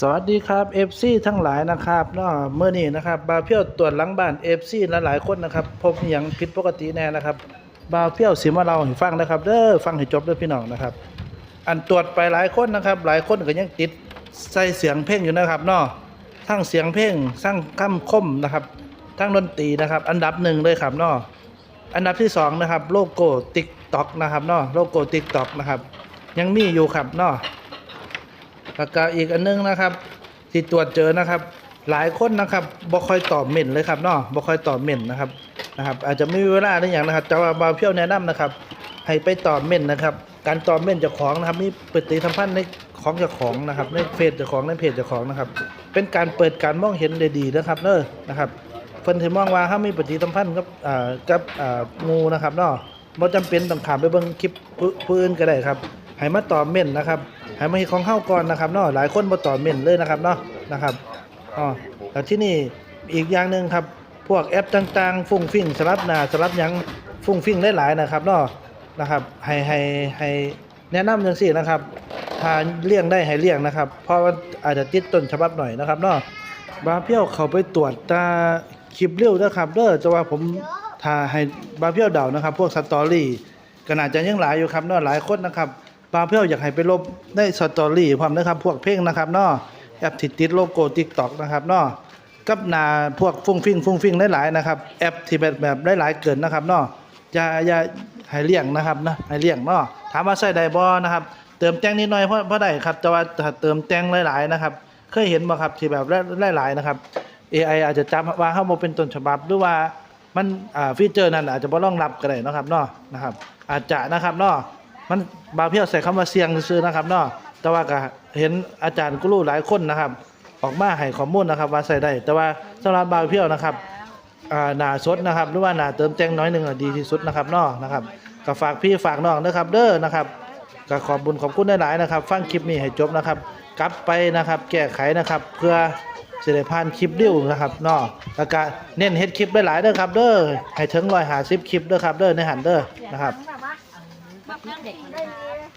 สวัสดีครับ FC ทั้งหลายนะครับเนาะเมื่อนี้นะครับบาเพียวตรวจหลังบ้าน FC หลายๆคนนะครับ พบอย่างผิดปกติแน่นะครับบาเพียวสิมาเราให้ฟังนะครับเด้อฟังให้จบเด้อพี่น้องนะครับ อันตรวจไปหลายคนนะครับ หลายคนก็ยังติดใส่เสียงเพลงอยู่นะครับเนาะทั้งเสียงเพลงทั้งคำคมนะครับทั้งดนตรีนะครับ อันดับหนึ่งเลยครับเนาะอันดับที่สองนะครับโลโก้ติ๊กต็อกนะครับเนาะโลโก้ติ๊กต็อกนะครับยังมีอยู่ครับเนาะ แล้วก็อีกอันนึงนะครับที่ตรวจเจอนะครับ หลายคนนะครับบ่ค่อยตอบเม่นเลยครับเนาะบ่ค่อยตอบเม่นนะครับนะครับ อาจจะไม่มีเวลาหรืออย่างนะครับแต่ว่าบาเพียวแนะนำนะครับ ให้ไปตอบเม่นนะครับ การตอบเม่นเจ้าของนะครับมีปฏิสัมพันธ์ในของเจ้าของนะครับในเฟซเจ้าของในเพจเจ้าของนะครับ เป็นการเปิดการมองเห็นได้ดีนะครับเน้อนะครับเพิ่นสิมองว่าถ้ามีปฏิสัมพันธ์กับอ่ากับอ่าหมู่นะครับเนาะบ่จำเป็นต้องขามไปเบิ่งคลิปผู้ผู้อื่นก็ได้ครับให้มาตอบเม่นนะครับ ให้มาเฮ็ดของเฮาก่อนนะครับเนาะหลายคนบ่ต่อเม่นเลยนะครับเนาะนะครับอ๋อแล้วที่นี่อีกอย่างหนึ่งครับพวกแอปต่างๆ ฟุ้งฟิ้งสลับหนาสลับยังฟุ้งฟิ้งหลายๆนะครับเนาะนะครับให้ให้ให้แนะนำจังซี่นะครับถ้าเลี่ยงได้ให้เลี่ยงนะครับ เพราะว่าอาจจะติดต้นฉบับหน่อยนะครับเนาะบาเพี้ยวเขาไปตรวจตาคลิปเร็วนะครับเด้อจะว่าผมถ้าให้บาเพี้ยวเดานะครับ พวกสตอรี่ก็น่าจะยังหลายอยู่ครับเนาะหลายคนนะครับ บาเพียวอยากให้ไปลบได้สตอรี่พร้อมนะครับพวกเพลงนะครับเนาะแอปที่ติดโลโก้ TikTok นะครับเนาะกับนาพวกฟุ้งฟิ้งฟุ้งฟิ้งหลายๆนะครับแอปที่แบบแบบหลายๆเกินนะครับเนาะอย่าอย่าให้เลี่ยงนะครับนะให้เลี่ยงเนาะถามว่าใช้ไดบ่นะครับ เติมแต่งนิดหน่อยเพราะเพราะได้ครับแต่ว่าถ้าเติมแต่งหลาย ๆ นะครับ เคยเห็นบ่ครับที่แบบหลายๆนะครับ AI อาจจะจำว่าเฮาบ่เป็นต้นฉบับหรือว่ามันอ่าฟีเจอร์นั้นอาจจะบ่รองรับก็ได้นะครับเนาะนะครับ อาจจะนะครับเนาะ มันบางเพียวใส่คำว่าเสี่ยงซื่อนะครับเนาะแต่ว่าก็เห็นอาจารย์กูรู้หลายคนนะครับ ออกมาให้ข้อมูลนะครับ ว่าใส่ได้ แต่ว่าสำหรับบางเพียวนะครับหนาสดนะครับ หรือว่าหนาเติมแต่งน้อยหนึ่งดีที่สุดนะครับเนาะนะครับก็ฝากพี่ฝากน้องนะครับ เด้อนะครับก็ขอบบุญขอบคุณหลายๆนะครับ ฟังคลิปนี้ให้จบนะครับ กลับไปนะครับ แก้ไขนะครับ เพื่อสิได้ผ่านคลิปดิวนะครับนาะแล้วก็เน้นเฮ็ดคลิปหลายๆเด้อครับ เด้อให้ถึง150คลิปเด้อครับเด้อในหันเด้อนะครับ เรื่องเด็กมันนะคะ